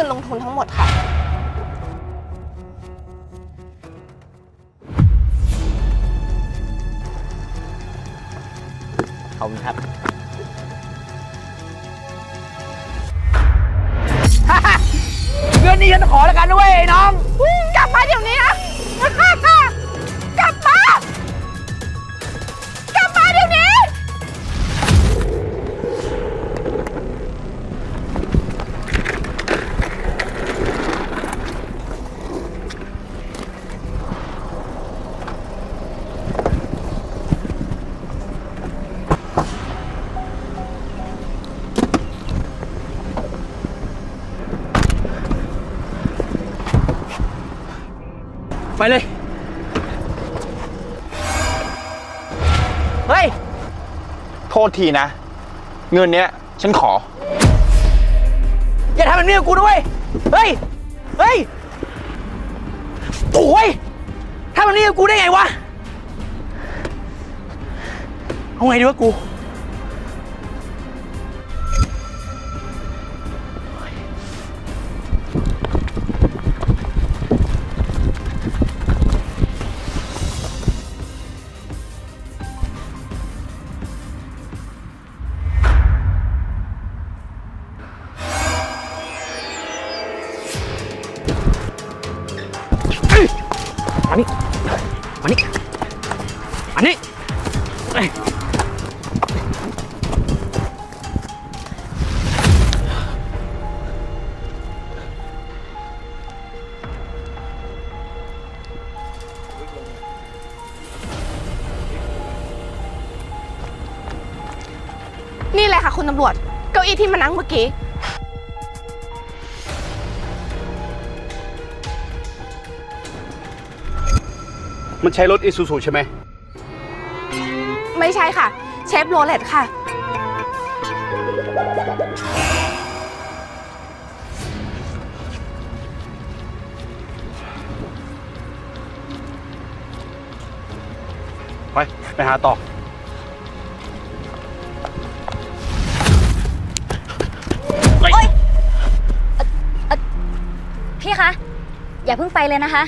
เงินลงทุนทั้งหมดค่ะ ไปเลย เฮ้ย โทษทีนะ เงินเนี้ยฉันขอ อย่าทำแบบนี้กับกูด้วย เฮ้ย เฮ้ยโอ้ยทำแบบนี้กับกูได้ไงวะ เอาไงดีวะกู นี่เลยค่ะคุณตำรวจ เก้าอี้ที่มานั่งเมื่อกี้ มันใช้รถอีซูซูใช่ไหม ไม่ใช่ค่ะ เชฟโรเลตค่ะ ไป ไปหาต่อ อย่าเพิ่งไปเลยนะคะ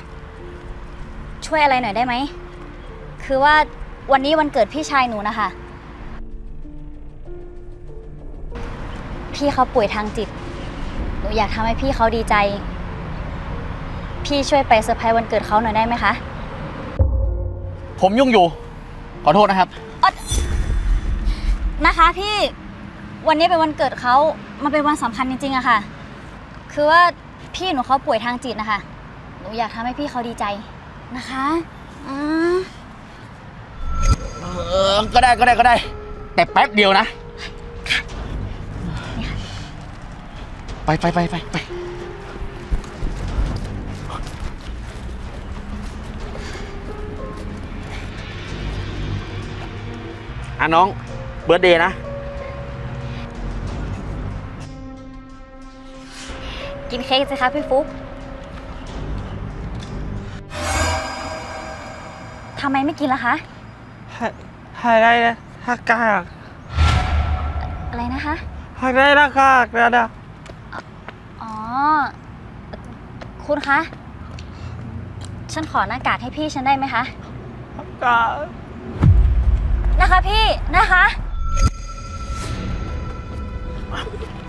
ช่วยอะไรหน่อยได้ไหม คือว่าวันนี้วันเกิดพี่ชายหนูนะคะ พี่เขาป่วยทางจิต หนูอยากทำให้พี่เขาดีใจ พี่ช่วยไปเซอร์ไพรส์วันเกิดเขาหน่อยได้ไหมคะ ผมยุ่งอยู่ ขอโทษนะครับ นะคะพี่วันนี้เป็นวันเกิดเขามันเป็นวันสำคัญจริงๆอะค่ะ คือว่าพี่หนูเขาป่วยทางจิตนะคะ หนูอยากทำให้พี่เขาดีใจนะคะอืมเออก็ได้ก็ได้ก็ได้ แต่แป๊บเดียวนะ ไปไปไปไปไปอะน้อง เบิร์ดเดย์นะ กินเค้กสิคะพี่ฟุ๊ก ทำไมไม่กินล่ะคะอะไรนะฮักกากอะไรนะคะฮักได้ละกากนะนะอ๋อ คุณคะ ฉันขอหน้ากากให้พี่ฉันได้ไหมคะฮักกากนะคะพี่นะคะ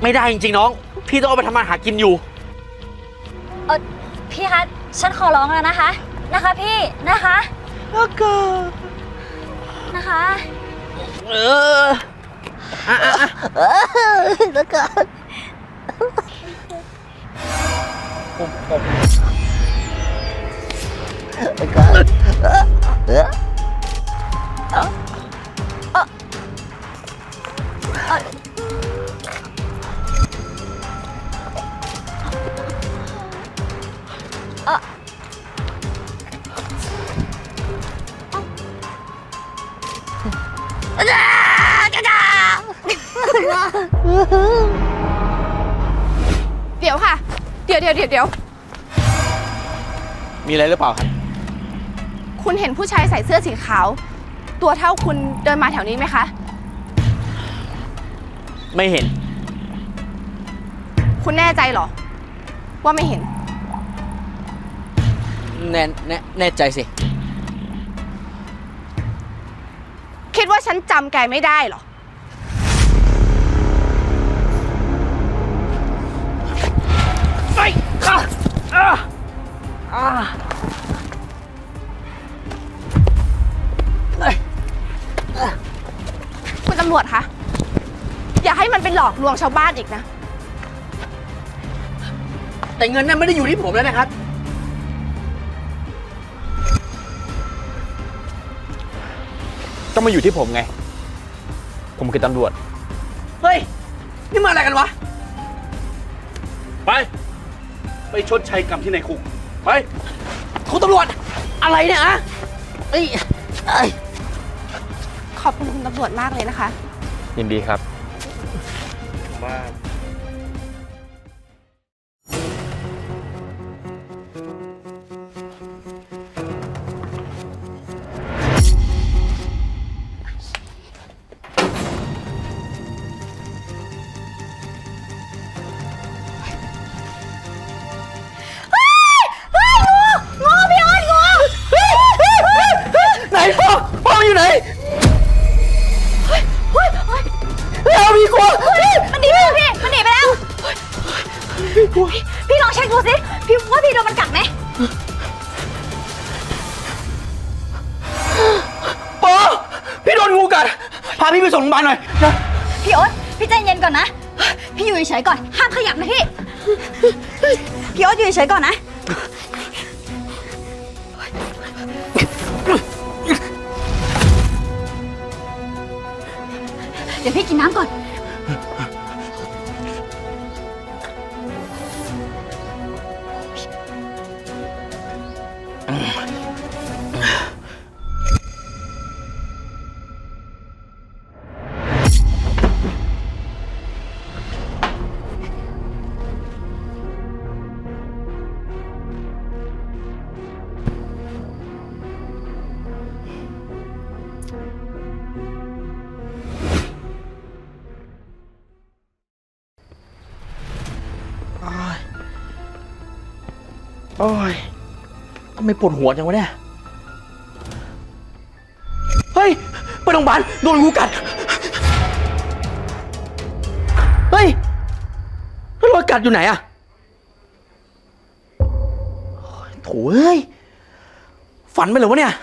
ไม่ได้จริงๆน้อง พี่ต้องเอาไปทำมาหากินอยู่ เออพี่คะ ฉันขอร้องแล้วนะคะ นะคะพี่นะคะ ฮักกากนะคะ เอออะอะอะเดี๋ อะไรหรือเปล่าครับ คุณเห็นผู้ชายใส่เสื้อสีขาว ตัวเท่าคุณเดินมาแถวนี้ไหมคะ ไม่เห็น คุณแน่ใจเหรอ ว่าไม่เห็น แน่แน่แน่ใจสิ คิดว่าฉันจำแกไม่ได้เหรอไอ้อะอะำรวจคะ อย่าให้มันเป็นหลอกลวงชาวบ้านอีกนะ แต่เงินนั้นไม่ได้อยู่ที่ผมแล้วนะครับต้องมาอยู่ที่ผมไง ผมคือตำรวจ เฮ้ย นี่มาอะไรกันวะ ไป ไปชดใช้กรรมที่ในคุก ไป คุณตำรวจ อะไรเนี่ยอะเอ้ยเอ้ย ขอบคุณคุณตำรวจมากเลยนะคะ ยินดีครับไหนพ่อพ่ออยู่ไหน พี่พี่ลองเช็คดูสิ พี่ว่าพี่โดนมันกัดไหมปอพี่โดนงูกัด พาพี่ไปส่งโรงพยาบาลหน่อยนะ พี่โอ๊ตพี่ใจเย็นก่อนนะ พี่อยู่เฉยๆก่อน ห้ามขยับนะพี่ พี่โอ๊ตอยู่เฉยๆก่อนนะ เดี๋ยวพี่กินน้ำก่อน โอ้ยทำไมปวดหัวจังวะเนี่ย เฮ้ย ไปโรงพยาบาลโดนงูกัด เฮ้ย แล้วรอยกัดอยู่ไหนอะโอ้ยโถ่เอ้ย ฝันไปเหรอวะเนี่ย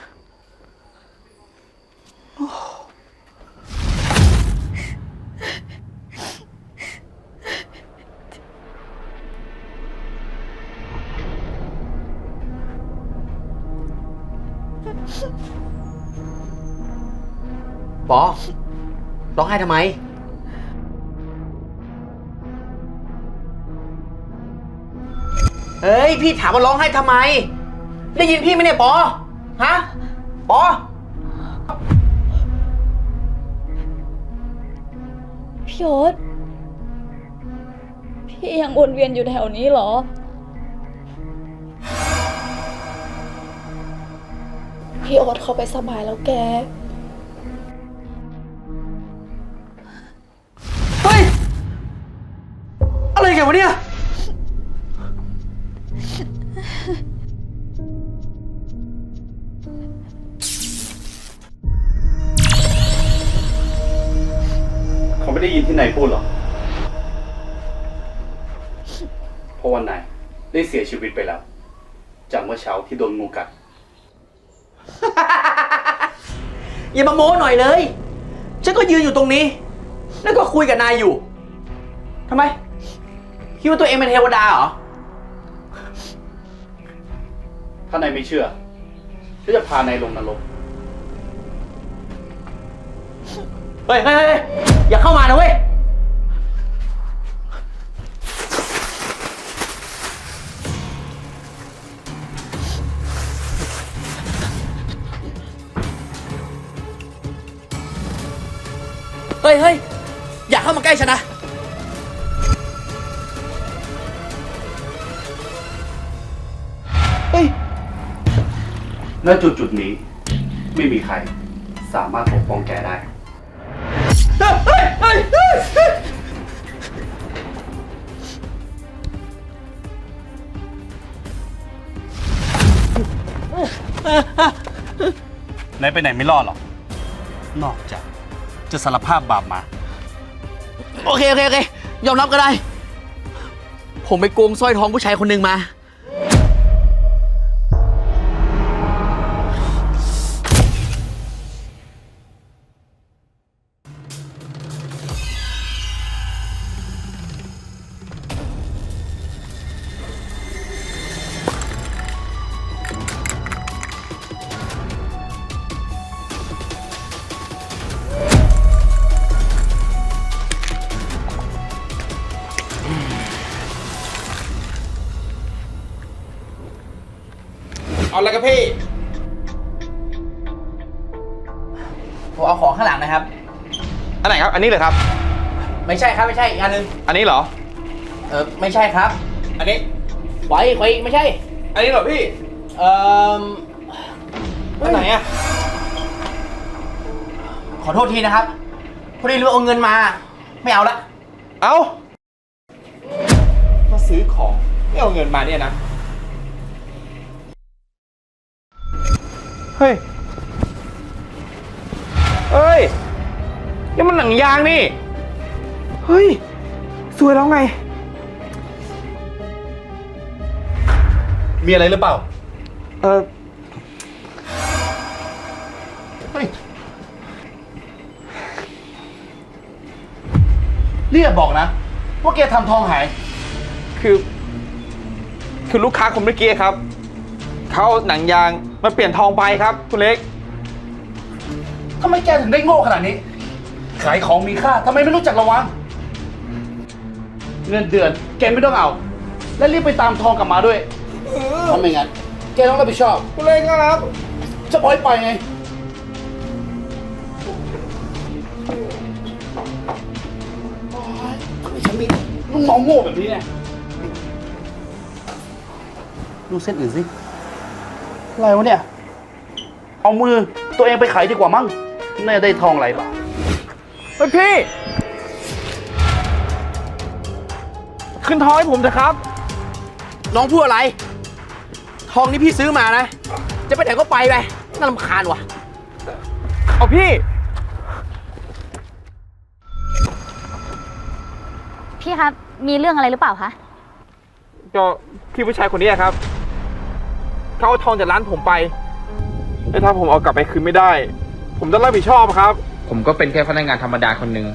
ปอร้องไห้ทำไม เฮ้ย พี่ถามว่าร้องไห้ทำไม ได้ยินพี่ไหมเนี่ยปอฮะปอพี่โอ๊ตพี่ยังวนเวียนอยู่แถวนี้เหรอ พี่โอ๊ตเขาไปสบายแล้วแก เฮ้ย อะไรกันวะเนี่ย เขาไม่ได้ยินที่นายพูดหรอกเพราะวันนายได้เสียชีวิตไปแล้ว จากเมื่อเช้าที่โดนงูกัด อย่ามาโม้หน่อยเลย ฉันก็ยืนอยู่ตรงนี้ แล้วก็คุยกับนายอยู่ทำไม คิดว่าตัวเองเป็นเทวดาเหรอ ถ้านายไม่เชื่อฉันจะพานายลงนรก เฮ้ยเฮ้ยเฮ้ยอย่าเข้ามานะเว้ย ฮ้เฮ้ยอย่าเข้ามาใกล้ฉันนะ เฮ้ย ณจุดจุดนี้ไม่มีใครสามารถปกป้องแกได้ เฮ้ยเฮ้ยเฮ้ยเฮ้ยไหนไปไหนไม่รอดหรอก นอกจาก จะสารภาพบาปมา โอเคโอเคโอเคยอมรับก็ได้ ผมไปโกงสร้อยทองผู้ชายคนหนึ่งมา อาอะไรกับพี่ ผมเอาของข้างหลังนะครับ อันไหนครับ อันนี้เหรอครับ ไม่ใช่ครับไม่ใช่อีกอันหนึงอันนี้เหรอ เออไม่ใช่ครับอันนี้ ไว้ไว้ไม่ใช่อันนี้เหรอพี่ เอ่ออันไหนอะขอโทษทีนะครับพอดีลืมเอาเงินมา ไม่เอาละ เอ้ามาซื้อของไม่เอาเงินมาเนี่ยนะ เฮ้ย เอ้ยนี่มันหนังยางนี่ เฮ้ย สวยแล้วไง มีอะไรหรือเปล่า เออเฮ้ยเรียกบอกนะ ว่าแกทำทองหาย คือ คือลูกค้าคนเมื่อกี้ครับ เขาเอาหนังยางมาเปลี่ยนทองไปครับ คุณเล็ก ทำไมแกถึงได้โง่ขนาดนี้ ขายของมีค่าทำไมไม่รู้จักระวัง เงินเดือน แกไม่ต้องเอา และรีบไปตามทองกลับมาด้วยทำไมงั้นแกต้องรับผิดชอบ คุณเล็กครับ จะปล่อยไปไง โอ๊ยทำไมฉันมีลูกน้องโง่แบบนี้เนี่ย ดูเส้นอื่นสิ อะไรวะเนี่ย เอามือตัวเองไปขายดีกว่ามั้งน่าจะได้ทองหลายบาทเฮ้ยพี่ ขึ้นทองให้ผมเถอะครับ น้องพูดอะไร ทองนี่พี่ซื้อมานะ จะไปไหนก็ไปไป น่ารำคาญว่ะ เอาพี่ พี่ครับ มีเรื่องอะไรหรือเปล่าคะ ก็พี่ผู้ชายคนนี้อะครับ เขาเอาทองจากร้านผมไปแล้วถ้าผมเอากลับไปคืนไม่ได้ ผมต้องรับผิดชอบครับ ผมก็เป็นแค่พนักงานธรรมดาคนหนึ่ง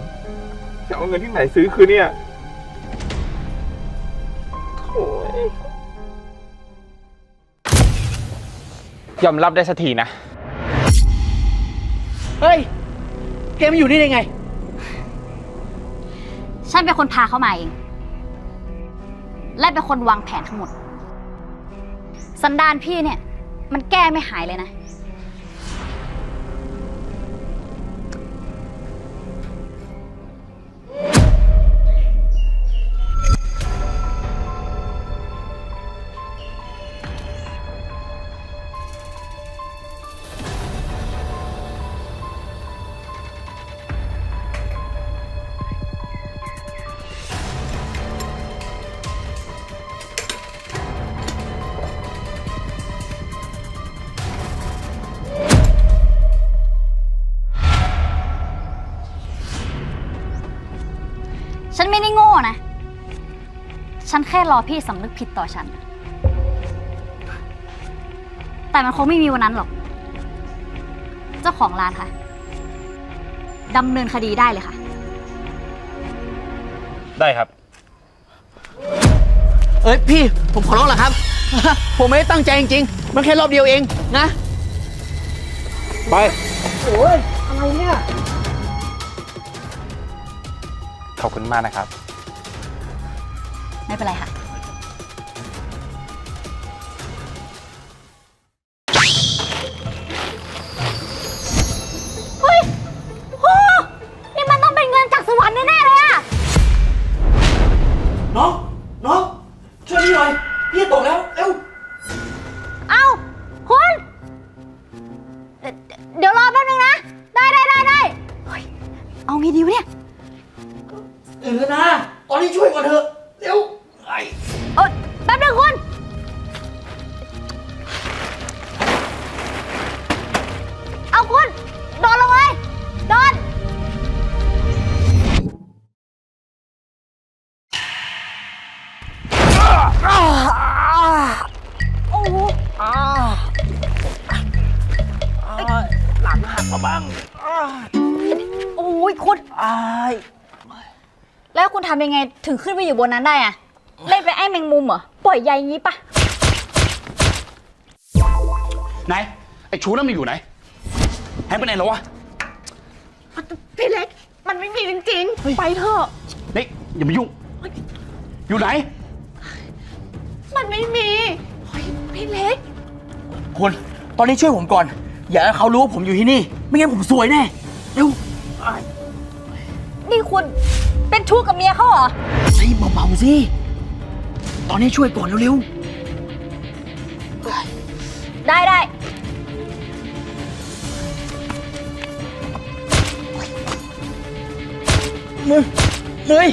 จะเอาเงินที่ไหนซื้อคืนเนี่ยโถ่ยอมรับได้สักทีนะ เฮ้ย แกมาอยู่นี่ได้ไง ฉันเป็นคนพาเขามาเอง และเป็นคนวางแผนทั้งหมด สันดานพี่เนี่ย มันแก้ไม่หายเลยนะ ค่รอพี่สำนึกผิดต่อฉัน แต่มันคงไม่มีวันนั้นหรอก เจ้าของร้านค่ะดำเนินคดีได้เลยค่ะ ได้ครับ เอ้ยพี่ผมขอร้องแหละครับ ผมไม่ได้ตั้งใจจริงๆ มันแค่รอบเดียวเองนะ ไป โอ้ยอะไรเนี่ย ขอบคุณมากนะครับ ไม่เป็นไรค่ะ เฮ้ยโหนี่มันต้องเป็นเงินจากสวรรค์แน่ๆเลยอะน้อง น้อง ช่วยพี่หน่อย พี่จะตกแล้ว เร็ว เอาคุณเอ่อเดี๋ยวรอแป๊บนึงนะ ได้ได้ได้ได้เฮ้ยเอางี้ดีวะเนี่ยเออนะ ตอนนี้ช่วยก่อนเถอะ เร็ว นะคุเอาคุณ โดนลงเลยโดน โอ้โหหลังหักมาบ้างโอ้ยคุณแล้วคุณทำยังไงถึงขึ้นไปอยู่บนนั้นได้อะ เล่นไปนไอ้แมงมุมเหรอ ปล่อยใยงี้ปะไหน ไอ้ชูนั่นมันอยู่ไหนหายไปไหนแล้ววะ พี่เล็ก มันไม่มีจริงๆ ไปเถอะ นี่ อย่ามายุ่ง อยู่ไหน มันไม่มีเฮ้ยพี่เล็ก คุณ ตอนนี้ช่วยผมก่อน อย่าให้เขารู้ว่าผมอยู่ที่นี่ ไม่งั้นผมซวยแน่ เร็วนี่คุณเป็นชู้กับเมียเขาเหรอเฮ้ยเบาๆสิ ตอนนี้ช่วยก่อนเร็วได้ได้ๆมึงเฮ้ย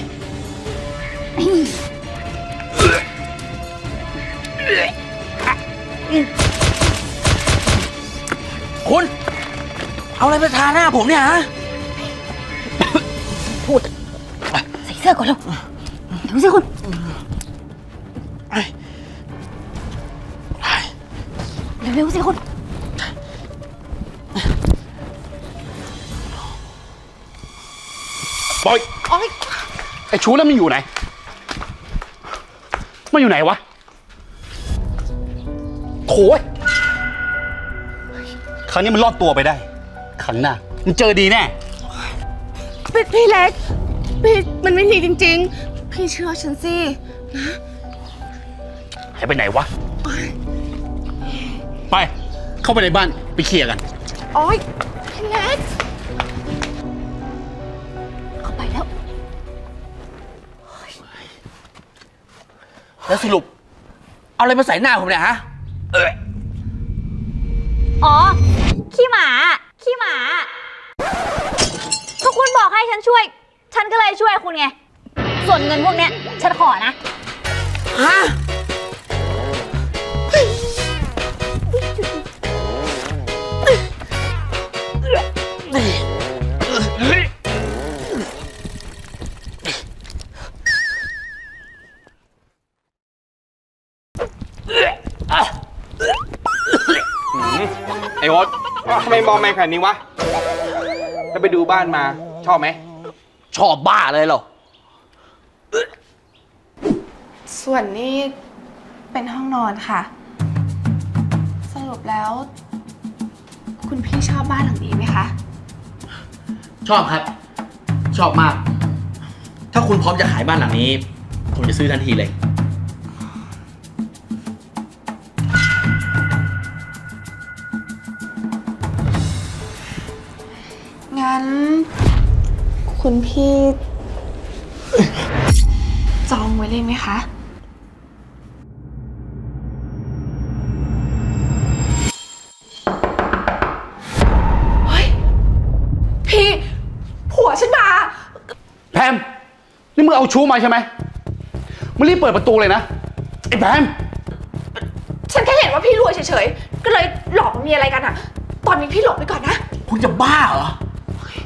คุณ เอาอะไรไปทาหน้าผมเนี่ยฮะใส่เสื้อก่อนเร็วเดี๋ยวสิคุณ ไอ้ชูนั่นมันอยู่ไหน มันอยู่ไหนวะโถยครั้งนี้มันรอดตัวไปได้ครั้งหน้ามันเจอดีแน่ พี่พี่เล็ก พี่มันไม่มีจริง ๆ พี่เชื่อฉันสิ หายไปไหนวะ ไป เข้าไปในบ้านไปเคลียร์กัน โอ๊ยพี่เล็ก แล้วสรุป เอาอะไรมาใส่หน้าผมเนี่ยฮะ เอออ๋อ ขี้หมา ขี้หมา ก็คุณบอกให้ฉันช่วย ฉันก็เลยช่วยคุณไง ส่วนเงินพวกเนี้ย ฉันขอนะ ฮะ โอ๊ตทำไมมองแมงขนาดนี้วะแล้วไปดูบ้านมาชอบไหม ชอบบ้าเลยเหรอ ส่วนนี้เป็นห้องนอนค่ะ สรุปแล้ว คุณพี่ชอบบ้านหลังนี้ไหมคะ ชอบครับ ชอบมาก ถ้าคุณพร้อมจะขายบ้านหลังนี้ ผมจะซื้อทันทีเลย คุณพี่ จองไว้เลยไหมคะ เฮ้ย พี่ ผัวฉันมา แพม นี่มึงเอาชูมาใช่ไหมมึงรีบเปิดประตูเลยนะ ไอ้แพม ฉันแค่เห็นว่าพี่รวยเฉยๆ ก็เลยหลอกมันมีอะไรกันอะตอนนี้พี่หลบไปก่อนนะ คุณจะบ้าเหรอ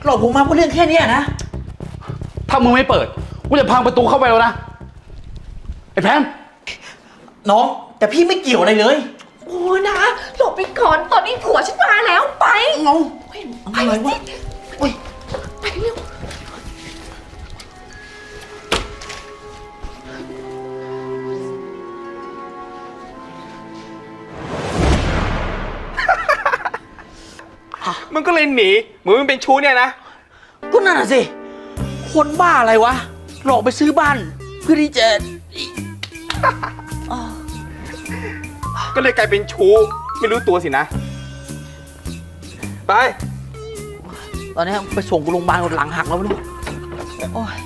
หลอกผมมาเพราะเรื่องแค่เนี้ยนะถ้ามึงไม่เปิด กูจะพังประตูเข้าไปแล้วนะ ไอ้แพมน้องแต่พี่ไม่เกี่ยวอะไรเลยโอ้นะ หลบไปก่อนตอนนี้ผัวฉันมาแล้วไปเงาไปอะไรวะสิโอ้ยไปเร็วมันก็เลยหนีเหมือนมันเป็นชู้เนี่ยนะ ก็นั่นน่ะสิ คนบ้าอะไรวะ หลอกไปซื้อบ้าน เพื่อที่จะ ก็เลยกลายเป็นชู้ไม่รู้ตัวสินะ ไป ตอนนี้ไปส่งกูโรงพยาบาลหลังหักแล้วไม่รู้โอ้ยอ้าย